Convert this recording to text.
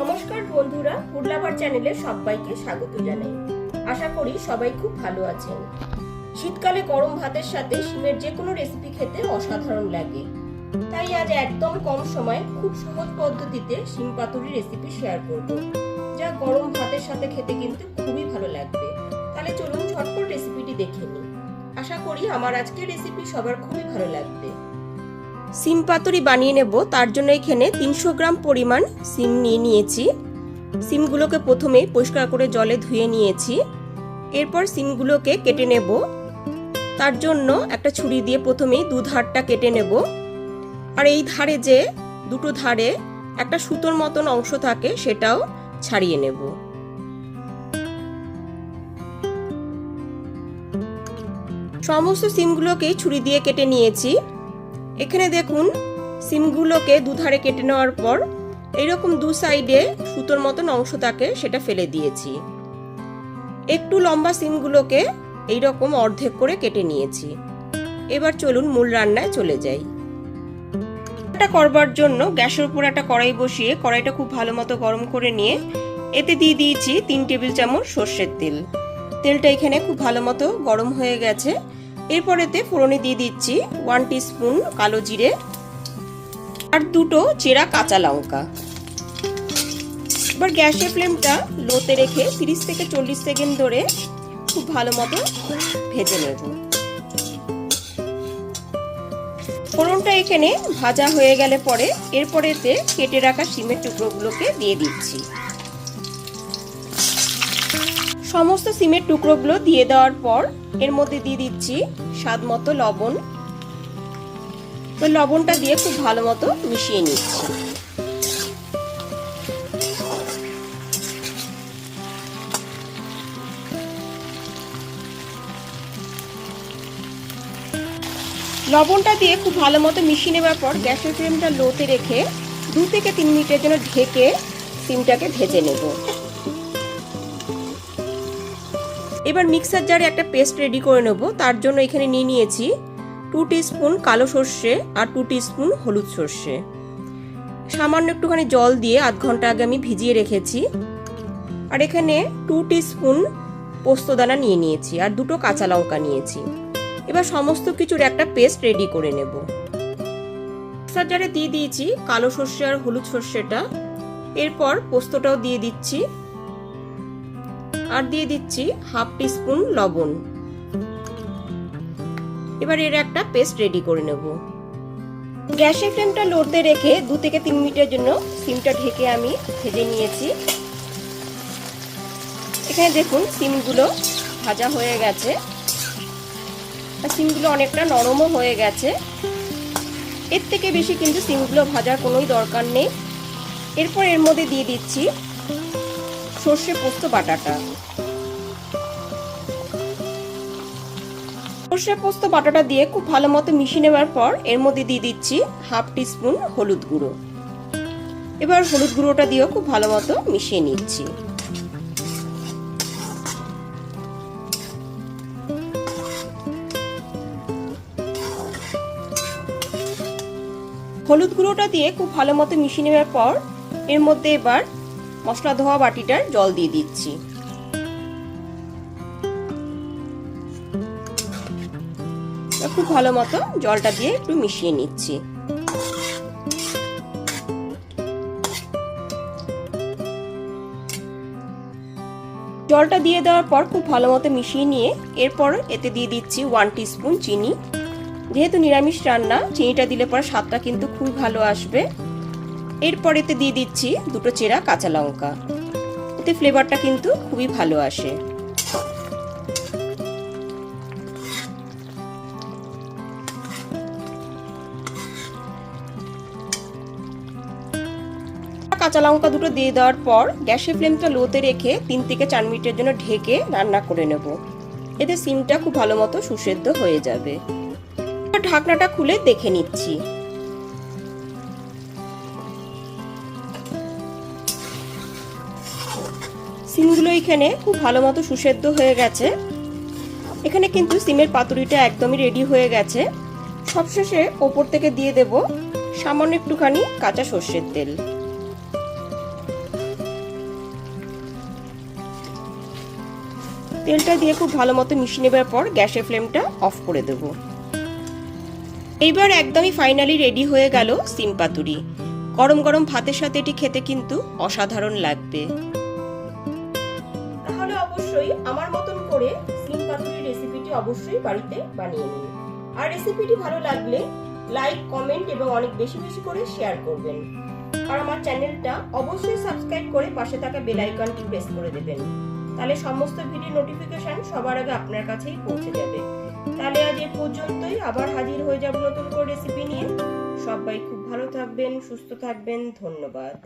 নমস্কার বন্ধুরা ফুডলাভার চ্যানেলে সবাইকে স্বাগত জানাই। আশা করি সবাই খুব ভালো আছেন। শীতকালে গরম ভাতের সাথে শিমের যে কোনো রেসিপি খেতে অসাধারণ লাগে। তাই আজ একদম কম সময় খুব সহজ পদ্ধতিতে শিম পাতুরি রেসিপি শেয়ার করব, যা গরম ভাতের সাথে খেতে কিন্তু খুবই ভালো লাগবে। তাহলে চলুন ঝটপট রেসিপিটি দেখে নিই। আশা করি আমার আজকের রেসিপি সবার খুবই ভালো লাগবে। সিম পাতুরি বানিয়ে নেব, তার জন্য এখানে তিনশো গ্রাম পরিমাণ সিম নিয়ে নিয়েছি। সিমগুলোকে প্রথমে পরিষ্কার করে জলে ধুয়ে নিয়েছি। এরপর সিমগুলোকে কেটে নেব। তার জন্য একটা ছুরি দিয়ে প্রথমেই দু ধারটা কেটে নেব। আর এই ধারে যে দুটো ধারে একটা সুতোর মতন অংশ থাকে, সেটাও ছাড়িয়ে নেব। সমস্ত সিমগুলোকে ছুরি দিয়ে কেটে নিয়েছি। এখানে দেখুন, সিমগুলোকে দুধারে কেটে নেওয়ার পর এরকম দু সাইডে সুতোর মতন অংশ থাকে সেটা ফেলে দিয়েছি। একটু লম্বা সিমগুলোকে এইরকম অর্ধেক করে কেটে নিয়েছি। এবার চলুন মূল রান্নায় চলে যাই। এটা করবার জন্য গ্যাসের উপর একটা কড়াই বসিয়ে কড়াইটা খুব ভালো মতো গরম করে নিয়ে এতে দিয়ে দিয়েছি তিন টেবিল চামচ সর্ষের তেল। তেলটা এখানে খুব ভালো মতো গরম হয়ে গেছে। এরপর এতে ফোড়নে দিয়ে দিচ্ছি ওয়ান স্পুন কালো জিরে আর দুটো চেরা কাঁচা লঙ্কা। এবার গ্যাসের ফ্লেমটা লোতে রেখে তিরিশ থেকে চল্লিশ সেকেন্ড ধরে খুব ভালো মতো ভেজে নেব। ফোড়নটা এখানে ভাজা হয়ে গেলে পরে এরপর এতে কেটে রাখা সিমের টুকরোগুলোকে দিয়ে দিচ্ছি। সমস্ত সিমের টুকরোগুলো দিয়ে দেওয়ার পর এর মধ্যে দিয়ে দিচ্ছি স্বাদ মতো লবণ। তো লবণটা দিয়ে খুব ভালো মতো মিশিয়ে নিচ্ছি। লবণটা দিয়ে খুব ভালো মতো মিশিয়ে নেওয়ার পর গ্যাসের ফ্লেমটা লোতে রেখে দু থেকে তিন মিনিটের জন্য ঢেকে সিমটাকে ভেজে নেব। এবার মিক্সার জারে একটা পেস্ট রেডি করে নেব। তার জন্য এখানে নিয়ে নিয়েছি টু স্পুন কালো সর্ষে আর টু স্পুন হলুদ সর্ষে। সামান্য একটুখানি জল দিয়ে আধ ঘণ্টা আগে আমি ভিজিয়ে রেখেছি। আর এখানে টু স্পুন পোস্তদানা নিয়ে নিয়েছি আর দুটো কাঁচা লঙ্কা নিয়েছি। এবার সমস্ত কিছুর একটা পেস্ট রেডি করে নেব। মিক্সার জারে দিয়ে দিয়েছি কালো সর্ষে আর হলুদ সর্ষেটা। এরপর পোস্তটাও দিয়ে দিচ্ছি। আর দিয়ে দিচ্ছি হাফ টিস্পুন লবণ। এবার এর একটা পেস্ট রেডি করে নেব। গ্যাসের ফ্লেমটা লড়তে রেখে দু থেকে তিন মিনিটের জন্য সিমটা ঢেকে আমি ভেজে নিয়েছি। এখানে দেখুন সিমগুলো ভাজা হয়ে গেছে। আর সিমগুলো অনেকটা নরমও হয়ে গেছে। এর থেকে বেশি কিন্তু সিমগুলো ভাজার কোনোই দরকার নেই। এরপর এর মধ্যে দিয়ে দিচ্ছি সর্ষে পোস্ত বাটাটা। সর্ষে পোস্ত বাটাটা দিয়ে খুব ভালো মতো মিশিয়ে নেওয়ার পর এর মধ্যে দিয়ে দিচ্ছি হাফ টিস্পুন হলুদ গুঁড়ো। এবার হলুদ গুঁড়োটা দিয়েও খুব ভালো মতো মিশিয়ে নিচ্ছি। হলুদ গুঁড়োটা দিয়ে খুব ভালো মতো মিশিয়ে নেওয়ার পর এর মধ্যে এবার মশলা ধোয়া বাটিটার জল দিয়ে দিচ্ছি। খুব ভালো মতো জলটা দিয়ে একটু মিশিয়ে নিচ্ছি। জলটা দিয়ে দেওয়ার পর খুব ভালো মতো মিশিয়ে নিয়ে এরপর এতে দিয়ে দিচ্ছি ওয়ান স্পুন চিনি। যেহেতু নিরামিষ রান্না, চিনিটা দিলে পরে স্বাদটা কিন্তু খুব ভালো আসবে। এরপর এতে দিয়ে দিচ্ছি দুটো চেরা কাঁচা লঙ্কা। এতে ফ্লেভারটা কিন্তু খুবই ভালো আসে। কাঁচা লঙ্কা দুটো দিয়ে দেওয়ার পর গ্যাসের ফ্লেমটা লোতে রেখে তিন থেকে চার মিনিটের জন্য ঢেকে রান্না করে নেব। এতে সিমটা খুব ভালো মতো সুসেদ্ধ হয়ে যাবে। ঢাকনাটা খুলে দেখে নিচ্ছি। সিমগুলো এখানে খুব ভালো মতো সুসেদ্ধ হয়ে গেছে। এখানে কিন্তু সিমের পাতুরিটা একদমই রেডি হয়ে গেছে। সবশেষে ওপর থেকে দিয়ে দেব সামান্য একটুখানি কাঁচা সর্ষের তেল। তেলটা দিয়ে খুব ভালো মতো মিশিয়ে নেবার পর গ্যাসের ফ্লেমটা অফ করে দেব। এইবার একদমই ফাইনালি রেডি হয়ে গেল সিম পাতুরি। গরম গরম ভাতের সাথে এটি খেতে কিন্তু অসাধারণ লাগবে। আমার মতন করে সিম পাতুরি রেসিপিটি অবশ্যই বাড়িতে বানিয়ে নিন। আর রেসিপিটি ভালো লাগলে লাইক কমেন্ট এবং অনেক বেশি বেশি করে শেয়ার করবেন। আর আমার চ্যানেলটা অবশ্যই সাবস্ক্রাইব করে পাশে থাকা বেল আইকনটি প্রেস করে দেবেন। তাহলে সমস্ত ভিডিও নোটিফিকেশন সবার আগে আপনার কাছেই পৌঁছে যাবে। তাহলে আজ এ পর্যন্তই, আবার হাজির হয়ে যাব নতুন করে রেসিপি নিয়ে। সবাই খুব ভালো থাকবেন, সুস্থ থাকবেন, ধন্যবাদ।